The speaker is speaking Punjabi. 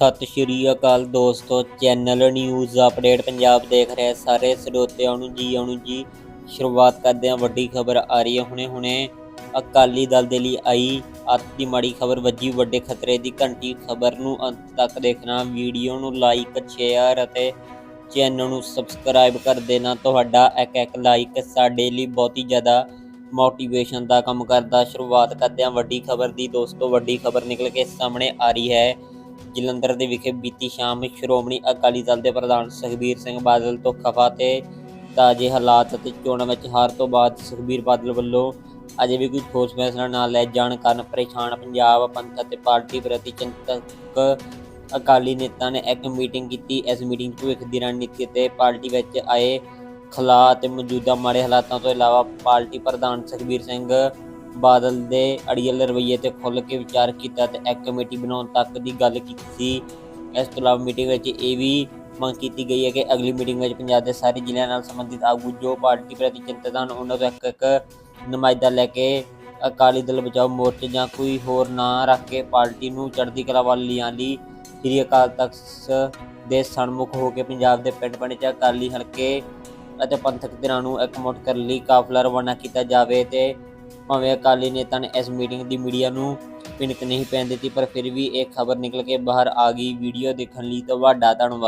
ਸਤਿ ਸ਼੍ਰੀ ਅਕਾਲ ਦੋਸਤੋ, ਚੈਨਲ ਨਿਊਜ਼ ਅਪਡੇਟ ਪੰਜਾਬ ਦੇਖ ਰਹੇ ਸਾਰੇ ਸਰੋਤਿਆਂ ਨੂੰ ਜੀ, ਆਉਣ ਜੀ। ਸ਼ੁਰੂਆਤ ਕਰਦੇ ਹਾਂ, ਵੱਡੀ ਖਬਰ ਆ ਰਹੀ ਹੈ ਹੁਣੇ ਹੁਣੇ। ਅਕਾਲੀ ਦਲ ਦੇ ਲਈ ਆਈ ਅੱਤ ਦੀ ਮਾੜੀ ਖਬਰ ਵੱਜੀ ਵੱਡੇ ਖਤਰੇ ਦੀ ਘੰਟੀ। ਖਬਰ ਨੂੰ ਅੰਤ ਤੱਕ ਦੇਖਣਾ, ਵੀਡੀਓ ਨੂੰ ਲਾਈਕ ਸ਼ੇਅਰ ਅਤੇ ਚੈਨਲ ਨੂੰ ਸਬਸਕ੍ਰਾਈਬ ਕਰ ਦੇਣਾ। ਤੁਹਾਡਾ ਇੱਕ ਇੱਕ ਲਾਈਕ ਸਾਡੇ ਲਈ ਬਹੁਤ ਹੀ ਜ਼ਿਆਦਾ ਮੋਟੀਵੇਸ਼ਨ ਦਾ ਕੰਮ ਕਰਦਾ। ਸ਼ੁਰੂਆਤ ਕਰਦੇ ਹਾਂ ਵੱਡੀ ਖਬਰ ਦੀ। ਦੋਸਤੋ, ਵੱਡੀ ਖਬਰ ਨਿਕਲ ਕੇ ਸਾਹਮਣੇ ਆ ਰਹੀ ਹੈ। ਜਲੰਧਰ ਦੇ ਵਿਖੇ ਬੀਤੀ ਸ਼ਾਮ ਸ਼੍ਰੋਮਣੀ ਅਕਾਲੀ ਦਲ ਦੇ ਪ੍ਰਧਾਨ ਸੁਖਬੀਰ ਸਿੰਘ ਬਾਦਲ ਤੋਂ ਖਫਾ ਤੇ ਤਾਜ਼ੇ ਹਾਲਾਤ ਅਤੇ ਚੋਣਾਂ ਵਿੱਚ ਹਾਰ ਤੋਂ ਬਾਅਦ ਸੁਖਬੀਰ ਬਾਦਲ ਵੱਲੋਂ ਅਜੇ ਵੀ ਕੋਈ ਠੋਸ ਫੈਸਲਾ ਨਾ ਲੈ ਜਾਣ ਕਾਰਨ ਪਰੇਸ਼ਾਨ ਪੰਜਾਬ ਪੰਥ ਅਤੇ ਪਾਰਟੀ ਪ੍ਰਤੀ ਚਿੰਤਕ ਅਕਾਲੀ ਨੇਤਾ ਨੇ ਇੱਕ ਮੀਟਿੰਗ ਕੀਤੀ। ਇਸ ਮੀਟਿੰਗ 'ਚ ਭਵਿੱਖ ਦੀ ਰਣਨੀਤੀ ਅਤੇ ਪਾਰਟੀ ਵਿੱਚ ਆਏ ਖਲਾ ਅਤੇ ਮੌਜੂਦਾ ਮਾੜੇ ਹਾਲਾਤਾਂ ਤੋਂ ਇਲਾਵਾ ਪਾਰਟੀ ਪ੍ਰਧਾਨ ਸੁਖਬੀਰ ਸਿੰਘ ਬਾਦਲ ਦੇ ਅੜੀਅਲ ਰਵੱਈਏ ਤੇ ਖੁੱਲ੍ਹ ਕੇ ਵਿਚਾਰ ਕੀਤਾ ਤੇ ਇੱਕ ਕਮੇਟੀ ਬਣਾਉਣ ਤੱਕ ਦੀ ਗੱਲ ਕੀਤੀ ਸੀ। ਇਸ ਤੋਂ ਇਲਾਵਾ ਮੀਟਿੰਗ ਵਿੱਚ ਇਹ ਵੀ ਮੰਗ ਕੀਤੀ ਗਈ ਹੈ ਕਿ ਅਗਲੀ ਮੀਟਿੰਗ ਵਿੱਚ ਪੰਜਾਬ ਦੇ ਸਾਰੇ ਜ਼ਿਲ੍ਹਿਆਂ ਨਾਲ ਸੰਬੰਧਿਤ ਆਗੂ ਜੋ ਪਾਰਟੀ ਪ੍ਰਤੀ ਚਿੰਤਤ ਹਨ, ਉਹਨਾਂ ਤੋਂ ਇੱਕ ਇੱਕ ਨੁਮਾਇੰਦਾ ਲੈ ਕੇ ਅਕਾਲੀ ਦਲ ਬਚਾਓ ਮੋਰਚੇ ਜਾਂ ਕੋਈ ਹੋਰ ਨਾਂ ਰੱਖ ਕੇ ਪਾਰਟੀ ਨੂੰ ਚੜ੍ਹਦੀ ਕਲਾ ਵੱਲ ਲਿਆਉਣ ਲਈ ਸ੍ਰੀ ਅਕਾਲ ਤਖਤ ਦੇ ਸਨਮੁਖ ਹੋ ਕੇ ਪੰਜਾਬ ਦੇ ਪਿੰਡ ਪਿੰਡ 'ਚ ਅਕਾਲੀ ਹਲਕੇ ਅਤੇ ਪੰਥਕ ਧਿਰਾਂ ਨੂੰ ਇਕਮੁੱਠ ਕਰਨ ਲਈ ਕਾਫਲਾ ਰਵਾਨਾ ਕੀਤਾ ਜਾਵੇ ਤੇ ਭਾਵੇਂ ਅਕਾਲੀ ਨੇਤਾ ਨੇ ਇਸ ਮੀਟਿੰਗ ਦੀ ਮੀਡੀਆ ਨੂੰ ਭਿਣਕ ਨਹੀਂ ਪੈਣ ਦਿੱਤੀ, ਪਰ ਫਿਰ ਵੀ ਇਹ ਖਬਰ ਨਿਕਲ ਕੇ ਬਾਹਰ ਆ ਗਈ। ਵੀਡੀਓ ਦੇਖਣ ਲਈ ਤੁਹਾਡਾ ਧੰਨਵਾਦ।